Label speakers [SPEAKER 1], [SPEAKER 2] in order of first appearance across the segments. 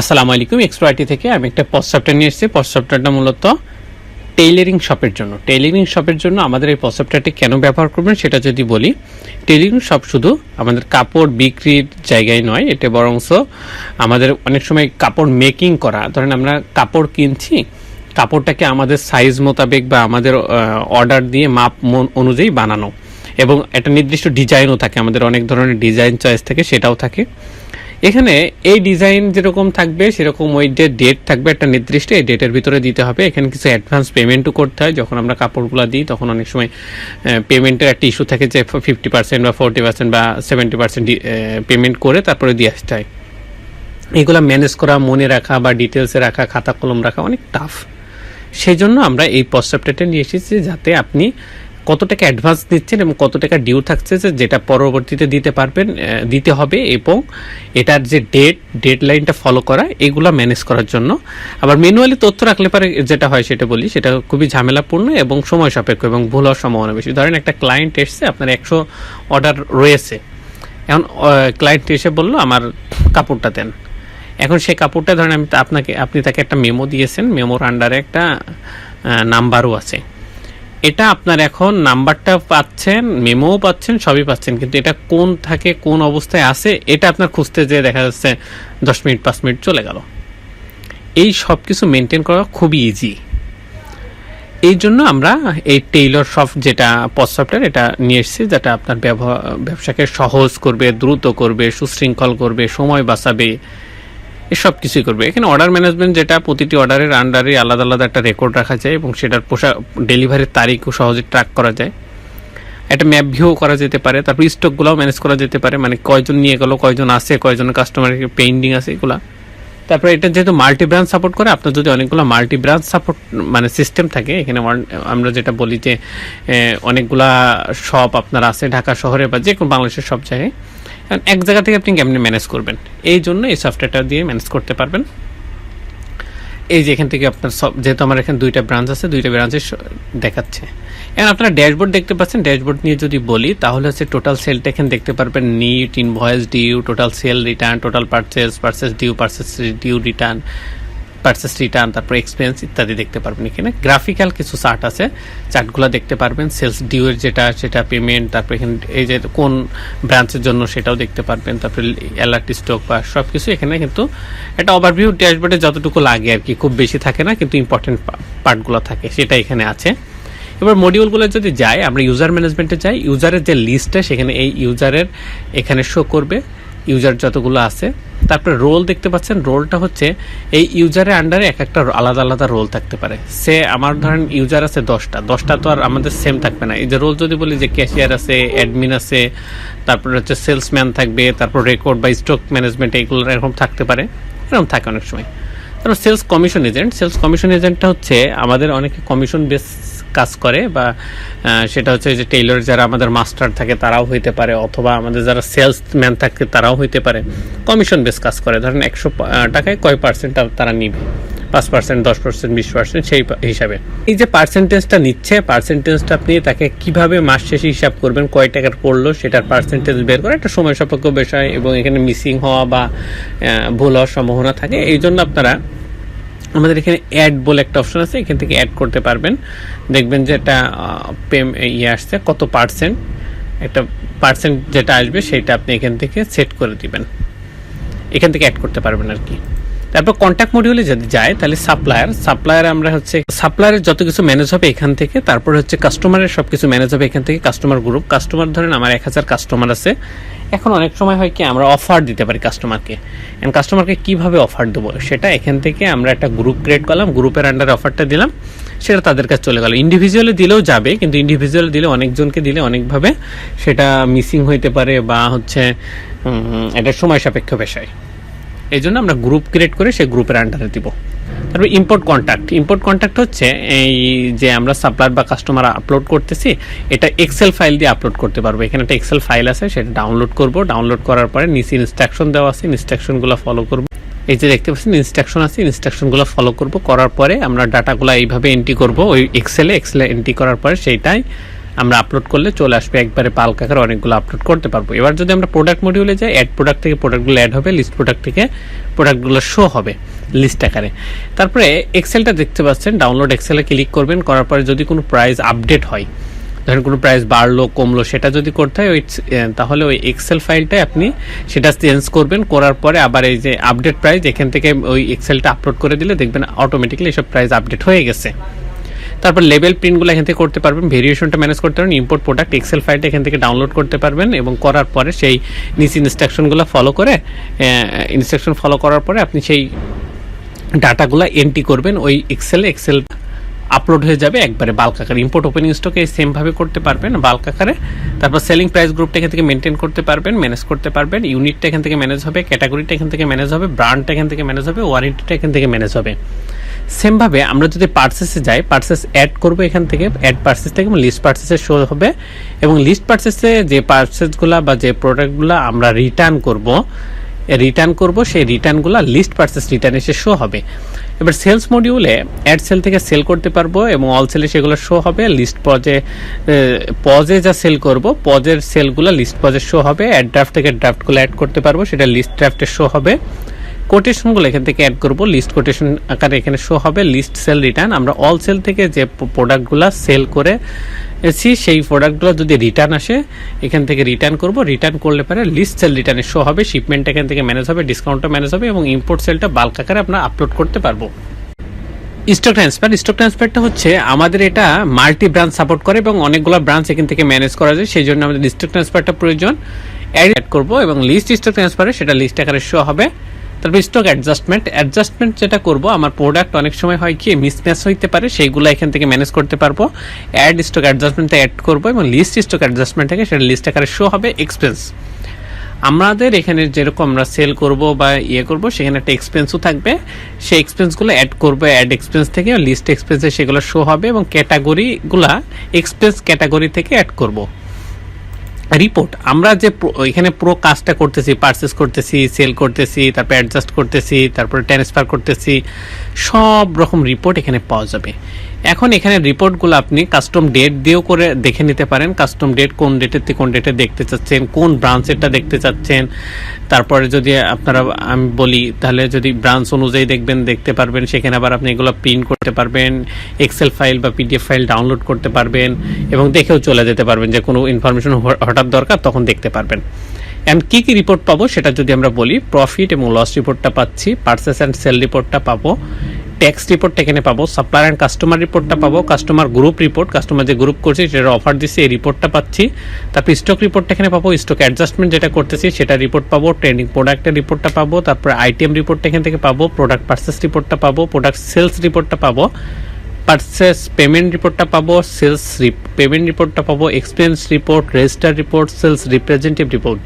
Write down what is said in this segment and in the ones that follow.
[SPEAKER 1] আসসালামু আলাইকুম এক্সপ্রাইটি থেকে আমি একটা পজ সফটওয়্যার নিয়ে এসেছি। পজ সফটওয়্যারটা মূলত টেইলারিং শপের জন্য। টেইলারিং শপের জন্য আমাদের এই পজ সফটওয়্যারটি কেন ব্যবহার করবেন সেটা যদি বলি টেইলারিং শপ শুধু আমাদের কাপড় বিক্রির জায়গায় নয় এটা বরংস আমাদের অনেক সময় কাপড় মেকিং করা। ধরেন আমরা কাপড় কিনছি, কাপড়টাকে আমাদের সাইজ মোতাবেক বা আমাদের অর্ডার দিয়ে মাপ অনুযায়ী বানানো। এবং একটা নির্দিষ্ট ডিজাইনও থাকে, আমাদের অনেক ধরনের ডিজাইন চয়েস থাকে, সেটাও থাকে। এখানে এই ডিজাইন যেরকম থাকবে, সেরকম ওই যে ডেট থাকবে। একটা নির্দিষ্ট এই ডেটের ভিতরে দিতে হবে। এখানে কিছু অ্যাডভান্স পেমেন্টও করতে হয়। যখন আমরা কাপড়গুলো দিই, তখন অনেক সময় পেমেন্টের একটা ইস্যু থাকে যে ফিফটি পার্সেন্ট বা ফোরটি পার্সেন্ট বা সেভেন্টি পার্সেন্ট পেমেন্ট করে তারপরে দিয়ে আসতে হয়। এগুলো ম্যানেজ করা, মনে রাখা বা ডিটেলসে রাখা, খাতা কলম রাখা অনেক টাফ সেই জন্য আমরা এই প্রস্তাবটা নিয়ে এসেছি যাতে আপনি কত টাকা অ্যাডভান্স নিচ্ছেন এবং কত টাকা ডিউ থাকছে যেটা পরবর্তীতে দিতে পারবেন দিতে হবে এবং এটার যে ডেট ডেড লাইনটা ফলো করা, এগুলো ম্যানেজ করার জন্য। আবার ম্যানুয়ালি তথ্য রাখলে পারে যেটা হয় সেটা বলি, সেটা খুবই ঝামেলাপূর্ণ এবং সময় সাপেক্ষ এবং ভুল হওয়ার সম্ভাবনা বেশি। ধরেন একটা ক্লায়েন্ট এসছে, আপনার একশো অর্ডার রয়েছে। এখন ক্লায়েন্ট এসে বলল, আমার কাপড়টা দেন। এখন সেই কাপড়টা, ধরেন আমি আপনাকে, আপনি তাকে একটা মেমো দিয়েছেন মেমোর আন্ডারে একটা নাম্বারও আছে। এটা আপনার এখন নাম্বারটা পাচ্ছেন মেমোও পাচ্ছেন, সবই পাচ্ছেন, কিন্তু এটা কোন থাকে, কোন অবস্থায় আছে, এটা আপনার খুঁজতে যেয়ে দেখা যাচ্ছে দশ মিনিট, পাঁচ মিনিট চলে গেল। এই সব কিছু মেনটেন করা খুবই ইজি এই জন্য আমরা এই টেইলর সফট যেটা পজ সফটওয়্যার এটা নিয়ে এসেছি, যেটা আপনার ব্যবসাকে সহজ করবে, দ্রুত করবে, সুশৃঙ্খল করবে, সময় বাঁচাবে। এসব কিছুই করবে। এখানে অর্ডার ম্যানেজমেন্ট যেটা, প্রতিটি অর্ডারের আন্ডারে আলাদা আলাদা একটা রেকর্ড রাখা যায় এবং সেটার পোশা ডেলিভারির তারিখও সহজে ট্র্যাক করা যায়। একটা ম্যাপ ভিউ করা যেতে পারে, তারপর স্টকগুলোও ম্যানেজ করা যেতে পারে মানে কয়জন নিয়ে গেল, কয়জন আছে কয়জন কাস্টমারের পেন্ডিং আছে এগুলা। তারপরে এটা যেহেতু মাল্টি ব্রাঞ্চ সাপোর্ট করে, আপনার যদি অনেকগুলো মাল্টি ব্রাঞ্চ সাপোর্ট মানে সিস্টেম থাকে, এখানে আমরা যেটা বলি যে অনেকগুলা শপ আপনার আছে, ঢাকা শহরে বা যে কোনো বাংলাদেশের সব জায়গায়। এখন এক জায়গা থেকে আপনি কেমনি ম্যানেজ করবেন? এই জন্য এই সফটওয়্যারটা দিয়ে ম্যানেজ করতে পারবেন। এই যে এখান থেকে আপনার সব যেহেতু আমার এখানে দুইটা ব্রাঞ্চ আছে, দুইটা ব্রাঞ্চে দেখাচ্ছে। এখন আপনারা ড্যাশবোর্ড দেখতে পাচ্ছেন ড্যাশবোর্ড নিয়ে যদি বলি, তাহলে হচ্ছে টোটাল সেলটা এখানে দেখতে পারবেন। Net invoice due total sale return total purchase purchase due purchase due return purchase return তারপর এক্সপেন্স ইত্যাদি দেখতে পারবেন এখানে। গ্রাফিক্যাল কিছু চার্ট আছে চার্টগুলো দেখতে পারবেন সেলস ডিউ এর যেটা, সেটা পেমেন্ট তারপর এখানে এই যে কোন ব্রাঞ্চের জন্য সেটাও দেখতে পারবেন, তারপরে অ্যালার্ট স্টক বা সব কিছু এখানে কিন্তু একটা ওভারভিউ ড্যাশবোর্ডে যতটুকু লাগে আর কি, খুব বেশি থাকে না, কিন্তু ইম্পর্টেন্ট পার্টগুলো থাকে, সেটা এখানে আছে। এবার মডিউলগুলো যদি যাই, আমরা ইউজার ম্যানেজমেন্টে যাই ইউজারের যে লিস্টটা সেখানে এই ইউজারের এখানে শো করবে ইউজার যতগুলো আছে তারপরে রোল দেখতে পাচ্ছেন রোলটা হচ্ছে এই ইউজারের আন্ডারে এক একটা আলাদা আলাদা রোল থাকতে পারে। সে আমার ধরেন ইউজার আছে দশটা দশটা তো আর আমাদের সেম থাকবে না। এই যে রোল যদি বলি যে ক্যাশিয়ার আছে অ্যাডমিন আছে, তারপরে হচ্ছে সেলসম্যান থাকবে, তারপর রেকর্ড বা স্টক ম্যানেজমেন্ট এইগুলো এরকম থাকতে পারে, এরকম থাকে অনেক সময়। তারপর sales commission agent sales commission এজেন্টটা হচ্ছে আমাদের অনেকে কমিশন বেস কাজ করে বা সেটা হচ্ছে যে টেইলর যারা আমাদের মাস্টার থাকে তারাও হইতে পারে অথবা আমাদের যারা সেলসম্যান থাকে তারাও হইতে পারে। কমিশন বেস কাজ করে। ধরেন একশো টাকায় কয় পার্সেন্ট তারা নিবে? পাঁচ পার্সেন্ট দশ পার্সেন্ট বিশ পার্সেন্ট সেই হিসাবে। এই যে পার্সেন্টেজটা নিচ্ছে পার্সেন্টেজটা আপনি তাকে কীভাবে মাস শেষে হিসাব করবেন, কয় টাকার পড়ল, সেটার পার্সেন্টেজ বের করে একটা সময় সাপেক্ষ বিষয় এবং এখানে মিসিং হওয়া বা ভুল হওয়ার সম্ভাবনা থাকে। এই জন্য আপনারা আমাদের এখানে অ্যাড বলে একটা অপশন আছে, এখান থেকে অ্যাড করতে পারবেন। দেখবেন যে একটা পেম ইয়ে আসছে, কত পার্সেন্ট একটা পার্সেন্ট যেটা আসবে, সেটা আপনি এখান থেকে সেট করে দিবেন। এখান থেকে অ্যাড করতে পারবেন আর কি। তারপর কন্ট্যাক্ট মডিউলে যদি যায়, তাহলে সাপ্লায়ার সাপ্লায়ার আমরা হচ্ছে সাপ্লায়ারের যত কিছু ম্যানেজ হবে এখান থেকে, তারপর হচ্ছে কাস্টমারের সব কিছু ম্যানেজ হবে এখান থেকে কাস্টমার গ্রুপ কাস্টমার ধরেন আমার এক হাজার কাস্টমার আছে। এখন অনেক সময় হয় কি, আমরা অফার দিতে পারি কাস্টমারকে এন্ড কাস্টমারকে কীভাবে অফার দেবো? সেটা এখান থেকে আমরা একটা গ্রুপ ক্রিয়েট করলাম গ্রুপের আন্ডারে অফারটা দিলাম। সেটা তাদের কাছে চলে গেল। ইন্ডিভিজুয়ালি দিলেও যাবে, কিন্তু ইন্ডিভিজুয়াল দিলে অনেকজনকে দিলে অনেকভাবে সেটা মিসিং হইতে পারে বা হচ্ছে এটা সময় সাপেক্ষ বিষয়। এই জন্য আমরা গ্রুপ ক্রিয়েট করে সেই গ্রুপের আন্ডারে দিব। তারপর ইম্পোর্ট কন্ট্যাক্ট ইম্পোর্ট কন্ট্যাক্ট হচ্ছে এই যে আমরা সাপ্লায়ার বা কাস্টমার আপলোড করতেছি, এটা এক্সেল ফাইল দিয়ে আপলোড করতে পারব। এখানে একটা এক্সেল ফাইল আছে, সেটা ডাউনলোড করব। ডাউনলোড করার পরে নিচে ইনস্ট্রাকশন দেওয়া আছে ইনস্ট্রাকশনগুলো ফলো করব। এই যে দেখতে পাচ্ছেন ইনস্ট্রাকশন আছে ইনস্ট্রাকশনগুলো ফলো করব। করার পরে আমরা ডাটাগুলো এইভাবে এন্ট্রি করব। ওই এক্সেলে এক্সেলে এন্ট্রি করার পরে সেইটাই আমরা আপলোড করলে চলে আসবে একবারে পাল্ক আকারে অনেকগুলো আপলোড করতে পারব। এবার যদি আমরা প্রোডাক্ট মডিউলে যাই অ্যাড প্রোডাক্ট থেকে প্রোডাক্টগুলো অ্যাড হবে লিস্ট প্রোডাক্ট থেকে প্রোডাক্টগুলো শো হবে লিস্ট আকারে। তারপরে এক্সেলটা দেখতে পাচ্ছেন ডাউনলোড এক্সেলে ক্লিক করবেন, করার পরে যদি কোনো প্রাইস আপডেট হয়, ধরেন কোনো প্রাইস বাড়লো, কমলো, সেটা যদি করতে হয়, ওই তাহলে ওই এক্সেল ফাইলটাই আপনি সেটা চেঞ্জ করবেন, করার পরে আবার এই যে আপডেট প্রাইস এখান থেকে ওই এক্সেলটা আপলোড করে দিলে দেখবেন অটোমেটিক্যালি এসব প্রাইস আপডেট হয়ে গেছে। তারপর লেভেল প্রিন্টগুলো এখান থেকে করতে পারবেন ভেরিয়েশনটা ম্যানেজ করতে পারবেন ইম্পোর্ট প্রোডাক্ট এক্সেল ফাইলটা এখান থেকে ডাউনলোড করতে পারবেন এবং করার পরে সেই নিচে ইনস্ট্রাকশনগুলো ফলো করে ইনস্ট্রাকশন ফলো করার পরে আপনি সেই ডাটাগুলো এন্ট্রি করবেন, ওই এক্সেলে এক্সেল আপলোড হয়ে যাবে একবারে বাল্ক আকারে। ইম্পোর্ট ওপেনিং স্টকে সেমভাবে করতে পারবেন বাল্ক আকারে। তারপর সেলিং প্রাইস গ্রুপটা এখান থেকে মেনটেন করতে পারবেন ম্যানেজ করতে পারবেন ইউনিটটা এখান থেকে ম্যানেজ হবে ক্যাটাগরিটা এখান থেকে ম্যানেজ হবে ব্র্যান্ডটা এখান থেকে ম্যানেজ হবে ওয়ারেন্টিটা এখান থেকে ম্যানেজ হবে। সেমভাবে আমরা যদি পার্সেসে যাই পার্সেস অ্যাড করব এখান থেকে অ্যাড পার্সেস থেকে লিস্ট পার্সেসে শো হবে এবং লিস্ট পার্সেসে যে পার্সেসগুলো বা যে প্রোডাক্টগুলো আমরা রিটার্ন করব রিটার্ন করব, সেই রিটার্নগুলো লিস্ট পার্সেস রিটার্ন এসে শো হবে। এবার সেলস মডিউলে অ্যাড সেল থেকে সেল করতে পারব এবং অল সেলে সেগুলো শো হবে লিস্ট পজে পজে যা সেল করব পজের সেলগুলো লিস্ট পজে শো হবে অ্যাড ড্রাফট থেকে ড্রাফটগুলো অ্যাড করতে পারব, সেটা লিস্ট ড্রাফটে শো হবে। কোটেশনগুলো এখান থেকে অ্যাড করব। লিস্ট কোটেশন আকারে এখানে শো হবে। লিস্ট সেল রিটার্ন আমরা অল সেল থেকে যে প্রোডাক্টগুলো সেল করে এসি সেই প্রোডাক্টগুলো যদি রিটার্ন আসে, এখান থেকে রিটার্ন করব। রিটার্ন করলে পরে লিস্ট সেল রিটার্নে শো হবে। শিপমেন্ট এখান থেকে ম্যানেজ হবে ডিসকাউন্টটা ম্যানেজ হবে এবং ইম্পোর্ট সেলটা বাল্ক আকারে আমরা আপলোড করতে পারব। স্টক ট্রান্সফার স্টক ট্রান্সফারটা হচ্ছে আমাদের এটা মাল্টি ব্রাঞ্চ সাপোর্ট করে এবং অনেকগুলো ব্রাঞ্চ এখান থেকে ম্যানেজ করা যায়। সেই জন্য আমাদের স্টক ট্রান্সফারটা প্রয়োজন। অ্যাড করব এবং লিস্ট স্টক ট্রান্সফারে সেটা লিস্ট আকারে শো হবে। তারপর স্টক অ্যাডজাস্টমেন্ট অ্যাডজাস্টমেন্ট যেটা করব, আমার প্রোডাক্ট অনেক সময় হয় কি মিসম্যাচ হইতে পারে, সেইগুলো এখান থেকে ম্যানেজ করতে পারব। অ্যাড স্টক অ্যাডজাস্টমেন্টে অ্যাড করব এবং লিস্ট স্টক অ্যাডজাস্টমেন্ট থেকে সেটা লিস্ট আকারে শো হবে এক্সপেন্স আমাদের এখানে যেরকম আমরা সেল করব বা ইয়ে করব, সেখানে একটা এক্সপেন্সও থাকবে। সেই এক্সপেন্সগুলো অ্যাড করব অ্যাড এক্সপেন্স থেকে লিস্ট এক্সপেন্সে সেগুলো শো হবে এবং ক্যাটাগরিগুলা এক্সপেন্স ক্যাটাগরি থেকে অ্যাড করব। রিপোর্ট আমরা যে এখানে পুরো কাজটা করতেছি পারচেস করতেছি সেল করতেছি, তারপর অ্যাডজাস্ট করতেছি, তারপরে ট্রান্সফার করতেছি, সব রকম রিপোর্ট এখানে পাওয়া যাবে। এখন এখানে রিপোর্টগুলো আপনি কাস্টম ডেট দিয়েও করে দেখে নিতে পারেন। কাস্টম ডেট কোন ডেটের থেকে কোন ডেটে দেখতে চাচ্ছেন, কোন ব্রাঞ্চেরটা দেখতে চাচ্ছেন। তারপরে যদি আপনারা, আমি বলি, তাহলে যদি ব্রাঞ্চ অনুযায়ী দেখবেন, দেখতে পারবেন, সেখানে আবার আপনি এগুলো প্রিন্ট করতে পারবেন এক্সেল ফাইল বা পিডিএফ ফাইল ডাউনলোড করতে পারবেন এবং দেখেও চলে যেতে পারবেন যে কোনো ইনফরমেশন হঠাৎ দরকার, তখন দেখতে পারবেন। অ্যান্ড কী কী রিপোর্ট পাবো সেটা যদি আমরা বলি প্রফিট এবং লস রিপোর্টটা পাচ্ছি পার্সেস অ্যান্ড সেল রিপোর্টটা পাবো। ট্যাক্স রিপোর্টটা এখানে পাবো সাপ্লায়ার অ্যান্ড কাস্টমার রিপোর্টটা পাবো কাস্টমার গ্রুপ রিপোর্ট কাস্টমার যে গ্রুপ করছে সেটা অফার দিচ্ছে, এই রিপোর্টটা পাচ্ছি। তারপর স্টক রিপোর্টটা এখানে পাবো স্টক অ্যাডজাস্টমেন্ট যেটা করতেছি সেটা রিপোর্ট পাবো ট্রেন্ডিং প্রোডাক্টের রিপোর্টটা পাবো, তারপরে আইটিএম রিপোর্টটা এখান থেকে পাবো প্রোডাক্ট পার্সেস রিপোর্টটা পাবো প্রোডাক্ট সেলস রিপোর্টটা পাবো পার্সেস পেমেন্ট রিপোর্টটা পাবো সেলস পেমেন্ট রিপোর্টটা পাবো expense report register report sales representative report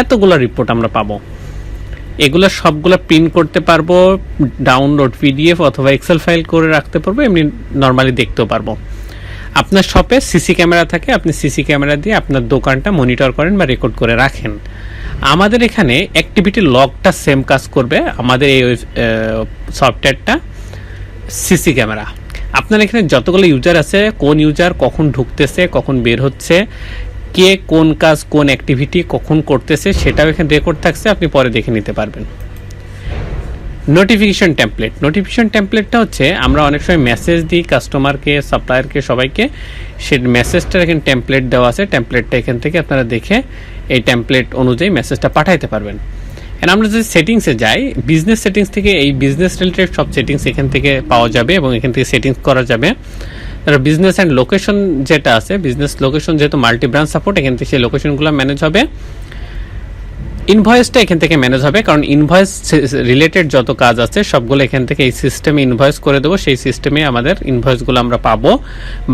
[SPEAKER 1] এতগুলো রিপোর্ট আমরা পাবো। এগুলো সবগুলো প্রিন্ট করতে পারব ডাউনলোড পিডিএফ অথবা এক্সেল ফাইল করে রাখতে পারব, এমনি নর্মালি দেখতেও পারব। আপনার শপে সিসি ক্যামেরা থাকে, আপনি সিসি ক্যামেরা দিয়ে আপনার দোকানটা মনিটর করেন বা রেকর্ড করে রাখেন। আমাদের এখানে অ্যাক্টিভিটি লগটা সেম কাজ করবে, আমাদের এই সফটওয়্যারটা সিসি ক্যামেরা আপনার এখানে যতগুলো ইউজার আছে, কোন ইউজার কখন ঢুকতেছে, কখন বের হচ্ছে কে কোন কাজ কোন অ্যাক্টিভিটি কখন করতেছে সেটাও এখানে রেকর্ড থাকছে, আপনি পরে দেখে নিতে পারবেন। নোটিফিকেশন টেমপ্লেট নোটিফিকেশন টেমপ্লেটটা হচ্ছে, আমরা অনেক সময় মেসেজ দিই কাস্টমারকে সাপ্লায়ারকে সবাইকে। সে মেসেজটার এখানে টেমপ্লেট দেওয়া আছে। টেমপ্লেটটা এখান থেকে আপনারা দেখে এই টেমপ্লেট অনুযায়ী মেসেজটা পাঠাইতে পারবেন। এন্ড আমরা যদি সেটিংসে যাই বিজনেস সেটিংস থেকে এই বিজনেস রিলেটেড সব সেটিংস এখান থেকে পাওয়া যাবে এবং এখান থেকে সেটিংস করা যাবে। বিজনেস অ্যান্ড লোকেশন যেটা আছে বিজনেস লোকেশন যেহেতু মাল্টি ব্রাঞ্চ সাপোর্ট এখান থেকে সেই লোকেশনগুলো ম্যানেজ হবে। ইনভয়েসটা এখান থেকে ম্যানেজ হবে, কারণ ইনভয়েস রিলেটেড যত কাজ আছে, সবগুলো এখান থেকে এই সিস্টেমে ইনভয়েস করে দেবো। সেই সিস্টেমে আমাদের ইনভয়েসগুলো আমরা পাবো।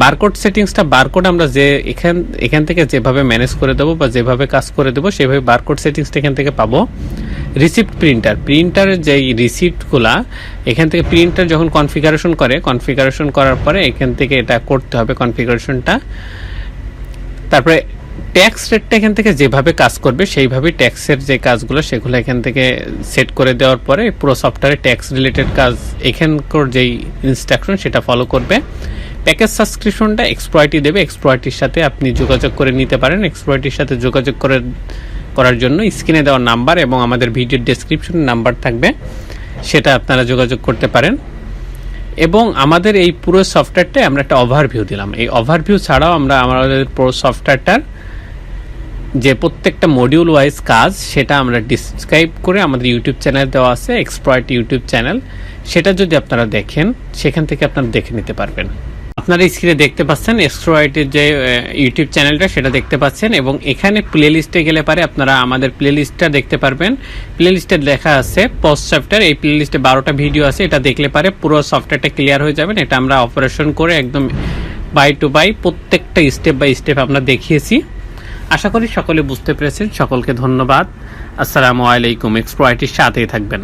[SPEAKER 1] বারকোড সেটিংসটা বারকোড আমরা যে এখান এখান থেকে যেভাবে ম্যানেজ করে দেবো বা যেভাবে কাজ করে দেবো সেভাবে বারকোড সেটিংসটা এখান থেকে পাবো। রিসিপ্ট প্রিন্টার প্রিন্টারের যে রিসিপ্টগুলা এখান থেকে প্রিন্টার যখন কনফিগারেশন করে কনফিগারেশন করার পরে এখান থেকে এটা করতে হবে কনফিগারেশনটা তারপরে ট্যাক্স রেটটা এখান থেকে যেভাবে কাজ করবে, সেইভাবে ট্যাক্সের যে কাজগুলো, সেগুলো এখান থেকে সেট করে দেওয়ার পরে পুরো সফটওয়্যারে ট্যাক্স রিলেটেড কাজ এখানকার যেই ইনস্ট্রাকশন সেটা ফলো করবে। প্যাকেজ সাবস্ক্রিপশনটা এক্সপ্লয়টি দেবে। এক্সপ্লয়টির সাথে আপনি যোগাযোগ করে নিতে পারেন। এক্সপ্লয়টির সাথে যোগাযোগ করে করার জন্য স্ক্রিনে দেওয়া নাম্বার এবং আমাদের ভিডিওর ডেসক্রিপশন নাম্বার থাকবে, সেটা আপনারা যোগাযোগ করতে পারেন। এবং আমাদের এই পুরো সফটওয়্যারটায় আমরা একটা ওভারভিউ দিলাম। এই ওভারভিউ ছাড়াও আমরা আমাদের পুরো সফটওয়্যারটার যে প্রত্যেকটা মডিউল ওয়াইজ কাজ, সেটা আমরা ডিসক্রাইব করে আমাদের ইউটিউব চ্যানেল দেওয়া আছে এক্সপ্লয়েট ইউটিউব চ্যানেল সেটা যদি আপনারা দেখেন, সেখান থেকে আপনারা দেখে নিতে পারবেন। আপনারা স্ক্রিনে দেখতে পাচ্ছেন এক্সট্রয়েটের যে ইউটিউব চ্যানেলটা সেটা দেখতে পাচ্ছেন এবং এখানে প্লে লিস্টে গেলে পারে আপনারা আমাদের প্লে লিস্টটা দেখতে পারবেন। প্লে লিস্টে লেখা আছে পোস্ট সফটওয়্যার এই প্লে লিস্টে বারোটা ভিডিও আছে, এটা দেখলে পারে পুরো সফটওয়্যারটা ক্লিয়ার হয়ে যাবেন এটা আমরা অপারেশন করে একদম বাই টু বাই প্রত্যেকটা স্টেপ বাই স্টেপ আমরা দেখিয়েছি। আশা করি সকলে বুঝতে পেরেছেন, সকলকে ধন্যবাদ। আসসালামু আলাইকুম এক্সপ্লয়েটির সাথেই থাকবেন।